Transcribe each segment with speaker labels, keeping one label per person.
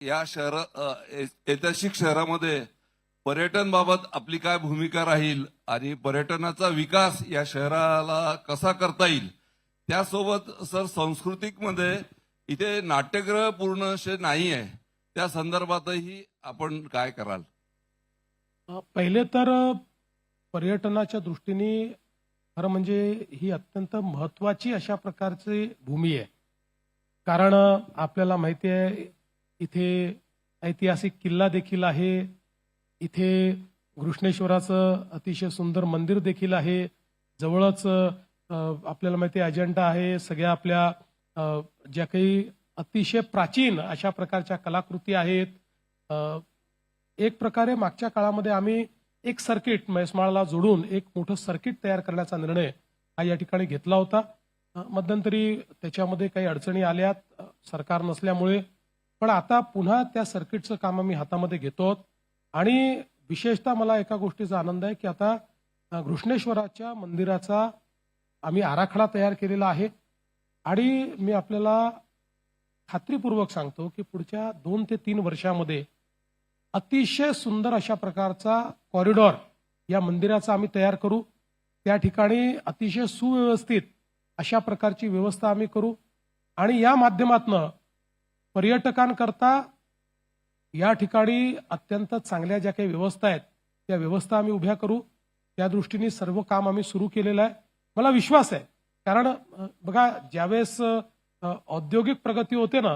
Speaker 1: या शहर ऐतिहासिक शहरामध्ये पर्यटन बाबत आपली काय भूमिका राहील आणि पर्यटनाचा विकास या शहराला कसा करता येईल? त्यासोबत सर सांस्कृतिकमध्ये इथे नाट्यग्रह पूर्ण असे नाही आहे त्या संदर्भातही आपण काय कराल?
Speaker 2: पहिले तर पर्यटनाच्या दृष्टीने खरं म्हणजे ही अत्यंत महत्वाची अशा प्रकारची भूमी आहे. कारण आपल्याला माहिती आहे इथे ऐतिहासिक किल्ला देखील आहे. इथे घृष्णेश्वराचं अतिशय सुंदर मंदिर देखील आहे. जवळच आपल्याला माहिती आहे अजंठा आहे. सगळ्या आपल्या ज्या काही अतिशय प्राचीन अशा प्रकारच्या कलाकृती आहेत. एक प्रकारे मागच्या काळामध्ये आम्ही एक सर्किट म्हैसमाळला जोडून एक मोठं सर्किट तयार करण्याचा निर्णय हा या ठिकाणी घेतला होता. मध्यंतरी त्याच्यामध्ये काही अडचणी आल्यात. सरकार नसल्यामुळे पण आता पुन्हा त्या सर्किटचं काम आम्ही हातामध्ये घेतो आणि विशेषतः मला एका गोष्टीचा आनंद आहे की आता घृष्णेश्वराच्या मंदिराचा आम्ही आराखडा तयार केलेला आहे. आणि मी आपल्याला खात्रीपूर्वक सांगतो की पुढच्या दोन ते तीन वर्षामध्ये अतिशय सुंदर अशा प्रकारचा कॉरिडॉर या मंदिराचा आम्ही तयार करू. त्या ठिकाणी अतिशय सुव्यवस्थित अशा प्रकारची व्यवस्था आम्ही करू. आणि या माध्यमातनं पर्यटकांकरता या ठिकाणी अत्यंत चांगल्या ज्या काही व्यवस्था आहेत त्या व्यवस्था आम्ही उभ्या करू. त्या दृष्टीने सर्व काम आम्ही सुरू केलेलं आहे. मला विश्वास आहे. कारण बघा ज्यावेळेस औद्योगिक प्रगती होते ना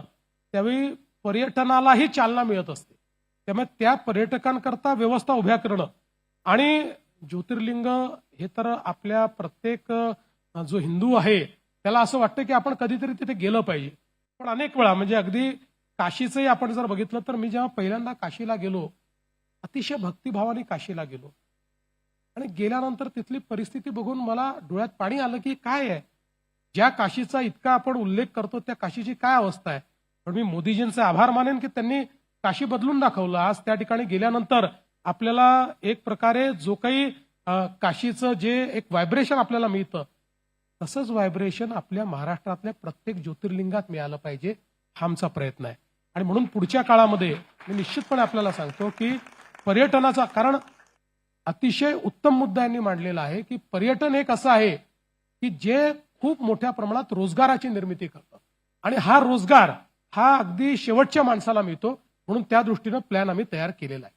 Speaker 2: त्यावेळी पर्यटनालाही चालना मिळत असते. त्यामुळे त्या पर्यटकांकरता व्यवस्था उभ्या करणं आणि ज्योतिर्लिंग हे तर आपल्या प्रत्येक जो हिंदू आहे त्याला असं वाटतं की आपण कधीतरी तिथे गेलं पाहिजे. पण अनेक वेळा म्हणजे अगदी काशीचंही आपण जर बघितलं तर मी जेव्हा पहिल्यांदा काशीला गेलो अतिशय भक्तिभावाने काशीला गेलो. आणि गेल्यानंतर तिथली परिस्थिती बघून मला डोळ्यात पाणी आलं की काय आहे? ज्या काशीचा इतका आपण उल्लेख करतो त्या काशीची काय अवस्था आहे? पण मी मोदीजींचे आभार मानेन की त्यांनी काशी बदलून दाखवलं. आज त्या ठिकाणी गेल्यानंतर आपल्याला एक प्रकारे जो काही काशीचं जे एक व्हायब्रेशन आपल्याला मिळतं तसंच व्हायब्रेशन आपल्या महाराष्ट्रातल्या प्रत्येक ज्योतिर्लिंगात मिळालं पाहिजे हा आमचा प्रयत्न आहे. आणि म्हणून पुढच्या काळामध्ये मी निश्चितपणे आपल्याला सांगतो की पर्यटनाचा कारण अतिशय उत्तम मुद्दा यांनी मांडलेला आहे की पर्यटन एक असं आहे की जे खूप मोठ्या प्रमाणात रोजगाराची निर्मिती करतं. आणि हा रोजगार हा अगदी शेवटच्या माणसाला मिळतो म्हणून त्या दृष्टीनं प्लॅन आम्ही तयार केलेला आहे.